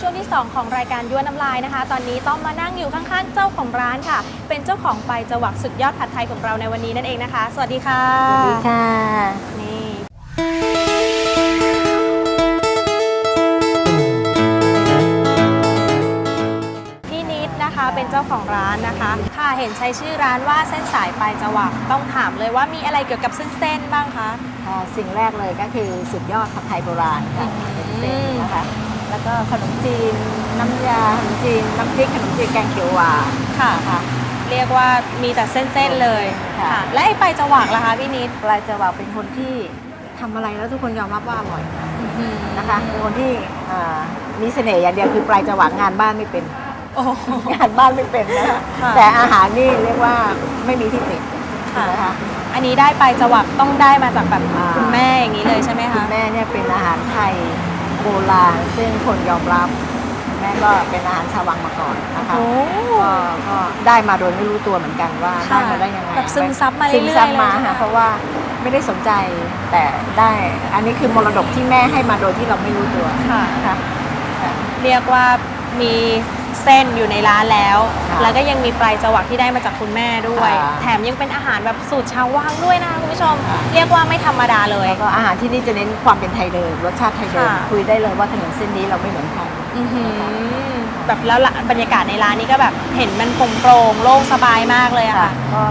ช่วงที่ 2 ของรายการยั่วน้ำลายนะคะ ตอนนี้ต้องมานั่งอยู่ข้างๆ เจ้าของร้านค่ะ เป็นเจ้าของไปจวักสุดยอดผัดไทยของเราในวันนี้นั่นเองนะคะ สวัสดีค่ะ สวัสดีค่ะ นี่พี่นิดนะคะเป็นเจ้าของร้านนะคะ ค่ะเห็นใช้ชื่อร้านว่าเส้นสายปลายจวักต้องถามเลยว่ามีอะไรเกี่ยวกับเส้นๆบ้างคะ อ่าสิ่งแรกเลยก็คือสุดยอดผัดไทยโบราณค่ะอืมเป็นเส้นนะคะ แล้วก็ขนมจีน น้ำยาขนมจีน น้ำพริกขนมจีนแกงเขียวหวานค่ะ ค่ะ เรียกว่ามีแต่เส้นๆเลยค่ะค่ะและไอ้ปลายจวักล่ะคะพี่นิดปลายจะว่าเป็นคนที่ทำอะไรแล้วทุกคนยอมรับว่าอร่อยนะคะเป็นคนที่อ่ามีเสน่ห์อย่างเดียวคือปลายจะหวางงานบ้านไม่เป็นโอ้โหงานบ้านไม่เป็นนะคะค่ะแต่อาหารนี่เรียกว่าไม่มีที่ติดค่ะนะคะอันนี้ได้ปลายจวักต้องได้มาจากแบบอ่าคุณแม่อย่างนี้เลยใช่ไหมคุคะณแม่เนี่ยเป็นอาหารไทยโบ ราณ ซึ่งคนยอมรับแม่ก็เป็นอาหารชาววังมาก่อนนะคะโอ้ ก็ก็ได้มาโดยไม่รู้ตัวเหมือนกันว่าค่ะได้มาได้ยังไงแบบซึมซับมาเรื่อยๆซึมซับมาเลยใช่ไหม ค่ะเพราะว่าไม่ได้สนใจแต่ได้อันนี้คือมรดกที่แม่ให้มาโดยที่เราไม่รู้ตัวค่ะ ค่ะค่ะเรียกว่ามี เส้นอยู่ในร้านแล้ว ค่ะแล้วก็ยังมีปลายจวักที่ได้มาจากคุณแม่ด้วย ค่ะแถมยังเป็นอาหารแบบสูตรชาววังด้วยนะคะคุณผู้ชม ค่ะ เรียกว่าไม่ธรรมดาเลย แล้วก็อาหารที่นี่จะเน้นความเป็นไทยเดิมรสชาติไทยเดิมค่ะ คุยได้เลยว่าถนนเส้นนี้เราไม่เหมือนใคร อื้อหือแบบแล้วละบรรยากาศในร้านนี้ก็แบบเห็นมันโปร่งโปร่งโล่งสบายมากเลยอะค่ะ ค่ะก็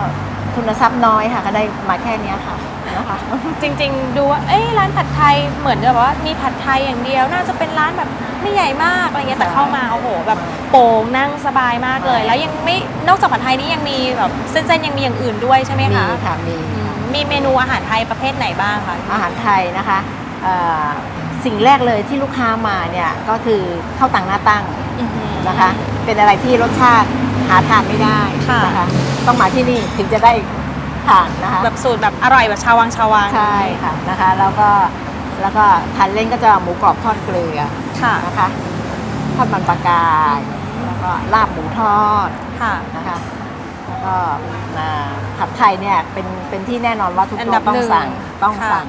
ทุนทรัพย์น้อยค่ะก็ได้มาแค่เนี้ยค่ะ นะคะ จริง ๆ ดูว่าเอ้ยร้านผัดไทยเหมือนกับว่ามีผัดไทยอย่างเดียว น่าจะเป็นร้านแบบไม่ใหญ่มากอะไรเงี้ยแต่เข้ามาโอ้โหแบบโป่งนั่งสบายมากเลย แล้วยังไม่นอกจากผัดไทยนี้ยังมีแบบเส้นๆยังมีอย่างอื่นด้วยใช่ไหมมีคะค่ะมี อืมมีเมนูอาหารไทยประเภทไหนบ้างคะ อาหารไทยนะคะเอ่อสิ่งแรกเลยที่ลูกค้ามาเนี่ยก็คือข้าวตังหน้าตั้งอื้อหือนะคะ เป็นอะไรที่รสชาติหาทานไม่ได้ค่ะ นะคะ ต้องมาที่นี่ถึงจะได้ ทานนะคะแบบสูตรแบบอร่อยแบบชาววังชาววังใช่ค่ะนะคะแล้วก็แล้วก็ทานเล่นก็จะหมูกรอบทอดเกลือค่ะนะคะทอดมันปลากายแล้วก็ลาบหมูทอดค่ะนะคะแล้วก็อ่าผัดไทยเนี่ยเป็นเป็นที่แน่นอนว่าทุกอันโต๊ะดับต้องหนึ่งสั่งต้องค่ะสั่ง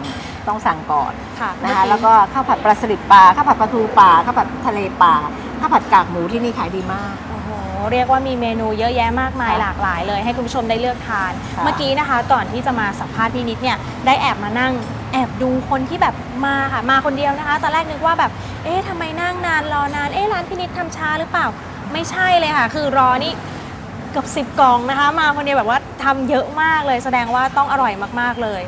ต้องสั่งก่อนค่ะนะคะเมื่อแล้วก็ข้าวผัดปลาสลิดปลาข้าวผัดปลาทูปลาข้าวผัดทะเลปลาข้าวผัดกากหมูที่นี่ขายดีมากโอ้โห เรียกว่ามีเมนูเยอะแยะมากมายค่ะหลากหลายเลยให้คุณผู้ชมได้เลือกทานค่ะเมื่อกี้นะคะ ก่อนที่จะมาสัมภาษณ์พี่นิดเนี่ยได้แอบมานั่งแอบดูคนที่แบบมาค่ะมาคนเดียวนะคะตอนแรกนึกว่าแบบ เอ๊ะทำไมนั่งนานรอนานเอ๊ะร้านพี่นิดทำช้าหรือเปล่า ไม่ใช่เลยค่ะ คือรอนี่เกือบสิบกล่องนะคะ มาคนเดียวแบบว่าทำเยอะมากเลย แสดงว่าต้องอร่อยมากๆเลย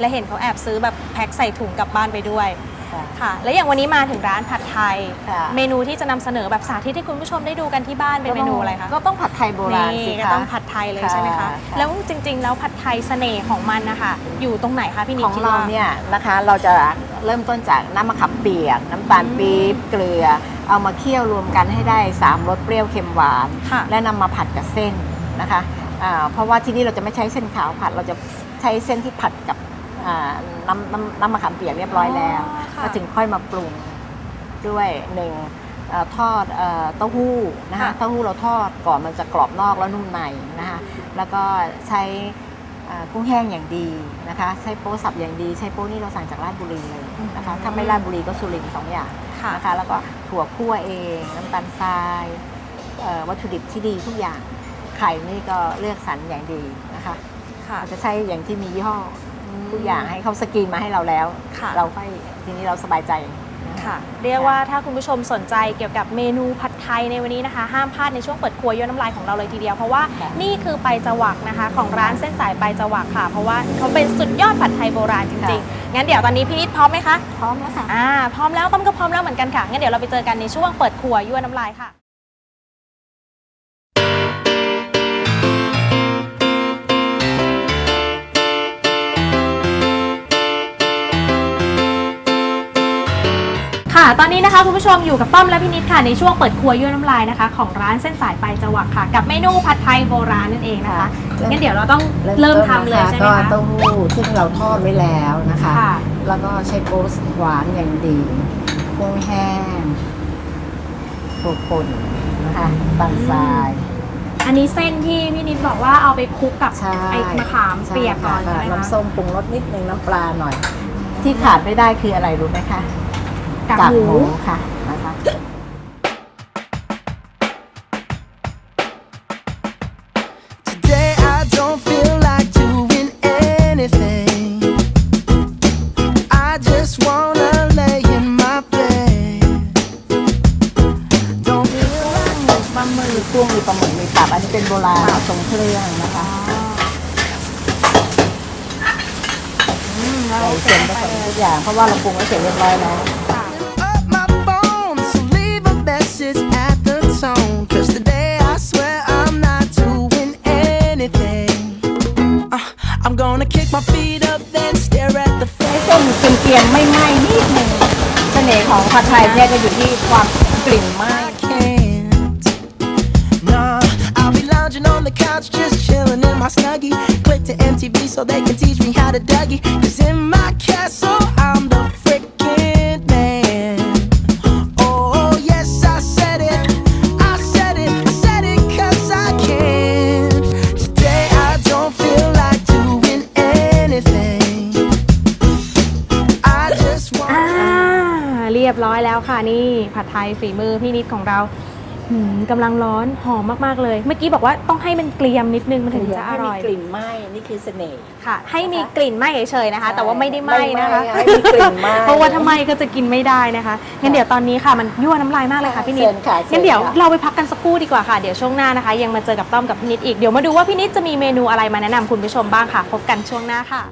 และเห็นเขาแอบซื้อแบบแพ็คใส่ถุงกลับบ้านไปด้วย ค่ะค่ะ และอย่างวันนี้มาถึงร้านผัดไทย ค่ะเมนูที่จะนำเสนอแบบสาธิตให้คุณผู้ชมได้ดูกันที่บ้านเป็นเมนูอะไรคะก็ต้องผัดไทยโบราณสินี่ก็คะ ต้องผัดไทยเลยค่ะใช่ไหมคะ ค่ะ แล้วจริง ๆ แล้วผัดไทยเสน่ห์ของมันนะคะอยู่ตรงไหนคะพี่นิดของคิดเราว่า เนี่ยนะคะเราจะเริ่มต้นจากน้ำมะขามเปียก น้ำตาลปี๊บเกลือ เอามาเคี่ยวรวมกันให้ได้3รสเปรี้ยวเค็มหวาน ค่ะ และนำมาผัดกับเส้นนะคะอ่าเพราะว่าที่นี่เราจะไม่ใช้เส้นขาวผัดเราจะใช้เส้นที่ผัดกับ อ่าน้ำน้ำน้ำมะขามเปียกเรียบร้อยแล้วค่ะ ก็ถึงค่อยมาปรุงด้วยหนึ่งเอ่อทอดเอ่อเต้าหู้นะคะเต้าหู้เราทอดก่อนมันจะกรอบนอกแล้วนุ่มในนะคะแล้วก็ใช้อ่ากุ้งแห้งอย่างดีนะคะ ใช้โป๊สับอย่างดี ใช้โป๊นี่เราสั่งจากราชบุรีเลยนะคะถ้าไม่ราชบุรีก็สุรินทร์สองอย่าง ค่ะ นะคะแล้วก็ถั่วคั่วเองน้ำตาลทรายเอ่อวัตถุดิบที่ดีทุกอย่างไข่นี่ก็เลือกสรรอย่างดีนะคะค่ะเราจะใช้อย่างที่มียี่ห้ออ ทุกอย่างให้เขาสกรีนมาให้เราแล้ว ค่ะ เราค่อยทีนี้เราสบายใจนะคะค่ะ เรียกว่าถ้าคุณผู้ชมสนใจเกี่ยวกับเมนูผัดไทยในวันนี้นะคะ ห้ามพลาดในช่วงเปิดครัวย้อนน้ำลายของเราเลยทีเดียวเพราะว่าค่ะ นี่คือไปจวักนะคะ ของร้านเส้นสายไปจวักค่ะ เพราะว่าเขาเป็นสุดยอดผัดไทยโบราณจริงๆงั้นเดี๋ยวตอนนี้พี่นิดพร้อมไหมคะ พร้อมแล้วค่ะ อ่าพร้อมแล้วต้อมก็พร้อมแล้วเหมือนกันค่ะ งั้นเดี๋ยวเราไปเจอกันในช่วงเปิดครัวยั่วน้ำลายค่ะ ค่ะ ตอนนี้นะคะคุณผู้ชมอยู่กับต้อมและพี่นิดค่ะในช่วงเปิดครัวยั่วน้ำลายนะคะ ของร้านเส้นสายไปจวักค่ะ กับเมนูผัดไทยโบราณนั่นเองนะคะค่ะงั้นเดี๋ยวเราต้องเริ่มทำเลยใช่ไหมก็คะเต้าหู้ซึ่งเราทอดไว้แล้วนะคะ ค่ะ แล้วก็ใช้โป๊สหวานอย่างดีกุ้งแห้งถั่วป่นนะคะน้ำตาลทรายอันนี้เส้นที่พี่นิดบอกว่าเอาไปคลุกกับใช่ไอ้มะขามเปียกก่อนใช่ใช่ค่ะไหมคะ น้ำส้มปรุงรสนิดนึงน้ำปลาหน่อย ที่ขาดไม่ได้คืออะไรรู้ไหมคะ กากหมูค่ะนะคะกุ้งมีปลาหมึกมีตับันนี้เป็นโบราณสมเครื่องนะคะใส่เค็มทุกอย่างเพราะว่าเราปรุงไว้เสร็จเรียบร้อยแล้ว ผัดไทยเนี่ยก็อยู่ที่ความกลิ่นไหม้ I can't. Nah, I'll be lounging on the couch, just chilling in my snuggie. Click to MTV so they can teach me how to Dougie. Cause in my ค่ะนี่ผัดไทยฝีมือพี่นิดของเราหืมกำลังร้อนหอมมาก ๆ เลย เมื่อกี้บอกว่าต้องให้มันเกรียมนิดนึงมันถึงจะอร่อยให้มีกลิ่นไหม้นี่คือเสน่ห์ค่ะ ให้มีกลิ่นไหม้เฉยๆนะคะ แต่ว่าไม่ได้ไหม้ไม่ไหม้นะคะให้มีกลิ่นไหม้เพราะว่าถ้าไหม้ก็จะกินไม่ได้นะคะงั้นเดี๋ยวตอนนี้ค่ะมันยั่วน้ำลายมากเลยค่ะพี่นิดเชิญค่ะเชิญงั้นเดี๋ยวค่ะเราไปพักกันสักครู่ดีกว่าค่ะเดี๋ยวช่วงหน้านะคะ ยังมาเจอกับต้อมกับพี่นิดอีกเดี๋ยวมาดูว่าพี่นิดจะมีเมนูอะไรมาแนะนำคุณผู้ชมบ้างค่ะพบกันช่วงหน้าค่ะ